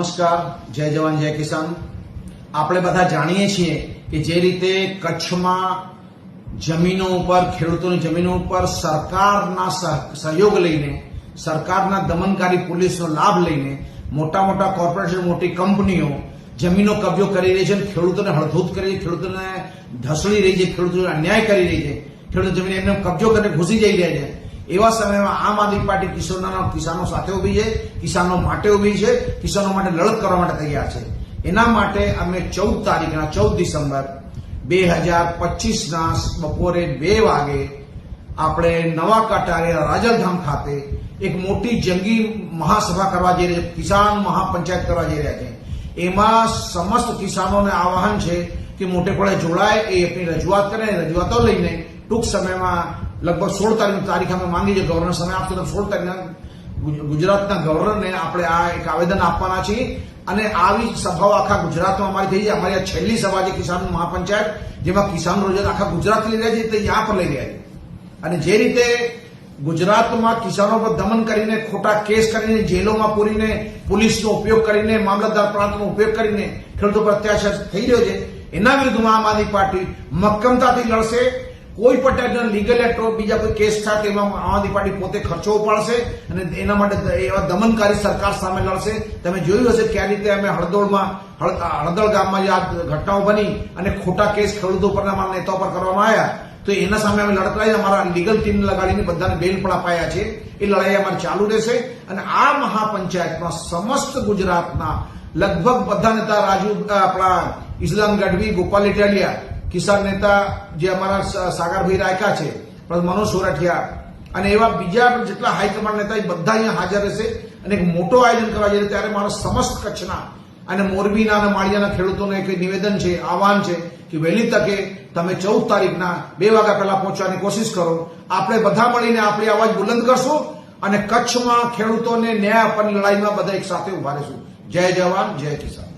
નમસ્કાર, જય જવાન, જય કિસાન. આપણે બધા જાણીએ છીએ કે જે રીતે કચ્છમાં જમીનો ઉપર, ખેડૂતોની જમીનો ઉપર સરકારના સહ- સહયોગ લઈને, સરકારના દમનકારી પોલીસનો લાભ લઈને મોટા મોટા કોર્પોરેશન, મોટી કંપનીઓ જમીનો કબજો કરી રહી છે અને ખેડૂતોને હળધૂત કરી ખેડૂતોને ઢસડી રહી છે, ખેડૂતોને અન્યાય કરી રહી છે. ખેડૂતો જમીન એમને કબજો કરીને ઘૂસી જઈ રહ્યા છે. એવા સમયમાં આમ આદમી પાર્ટી કિશોરના કિસાનો સાથે ઊભી છે, કિસાનો માટે ઊભી છે, કિસાનો માટે લડત કરવા માટે તૈયાર છે. એના માટે અમે ચૌદ તારીખના, ચૌદ ડિસેમ્બર બે હજાર પચીસના બપોરે બે વાગે આપણે નવા કટારે રાજલધામ ખાતે એક મોટી જંગી મહાસભા કરવા જઈ રહ્યા કિસાન મહાપંચાયત કરવા જઈ રહ્યા છે. એમાં સમસ્ત કિસાનોને આવાહન છે કે મોટે પડે જોડાય, એ આપણી રજૂઆત કરે, રજૂઆતો લઈને ટૂંક સમયમાં લગભગ સોળ તારીખ તારીખ અમે માંગી છે ગવર્નર સમય આપશો તો સોળ તારીખના ગુજરાતના ગવર્નરને આપણે આ એક આવેદન આપવાના છીએ. અને આવી સભાઓ આખા ગુજરાતમાં અમારી થઈ છે અમારી આ છેલ્લી સભા છે કિસાન મહાપંચાયત, જેમાં કિસાન રોજગાર આખા ગુજરાત લઈ રહ્યા છે તે ત્યાં પર લઈ રહ્યા છે. અને જે રીતે ગુજરાતમાં કિસાનો પર દમન કરીને, ખોટા કેસ કરીને, જેલોમાં પૂરીને, પોલીસનો ઉપયોગ કરીને, મામલતદાર પ્રાંતનો ઉપયોગ કરીને ખેડૂતો પર અત્યાચાર થઈ રહ્યો છે, એના વિરુદ્ધમાં આમ આદમી પાર્ટી મક્કમતાથી લડશે. કોઈ પણ લીગલ એક્ટ બીજા કોઈ કેસ થાય તેમાં આમ આદમી પાર્ટી પોતે ખર્ચો ઉપાડશે અને એના માટે એવા દમનકારી સરકાર સામે લડશે. તમે જોયું હશે કે આ રીતે અમે હળદોળમાં હળદળ ગામમાં જે આ ઘટનાઓ બની અને ખોટા કેસ ખેડૂતો પરના અમારા નેતાઓ પર કરવામાં આવ્યા, તો એના સામે અમે લડત લડી અમારા લીગલ ટીમ લગાડીને બધાને બેલ પણ અપાયા છે. એ લડાઈ અમારે ચાલુ રહેશે અને આ મહાપંચાયતમાં સમસ્ત ગુજરાતના લગભગ બધા નેતા રાજુ આપણા ઇસ્લામ ગઢવી, ગોપાલ ઇટાલિયા કિસાન નેતા જે અમારા સાગરભાઈ રાયકા છે મનોજ સોરઠિયા અને એવા બીજા જેટલા હાઈકમાન્ડ નેતા એ બધા અહીંયા હાજર રહેશે અને એક મોટો આયોજન કરવા જઈએ ત્યારે મારા સમસ્ત કચ્છના અને મોરબીના અને માળિયાના ખેડૂતોને એક નિવેદન છે, આહવાન છે કે વહેલી તકે તમે ચૌદ તારીખના બે વાગ્યા પહેલા પહોંચવાની કોશિશ કરો. આપણે બધા મળીને આપણી અવાજ બુલંદ કરશું અને કચ્છમાં ખેડૂતોને ન્યાય આપવાની લડાઈમાં બધા એક સાથે ઊભા રહીશું. જય જવાન, જય કિસાન.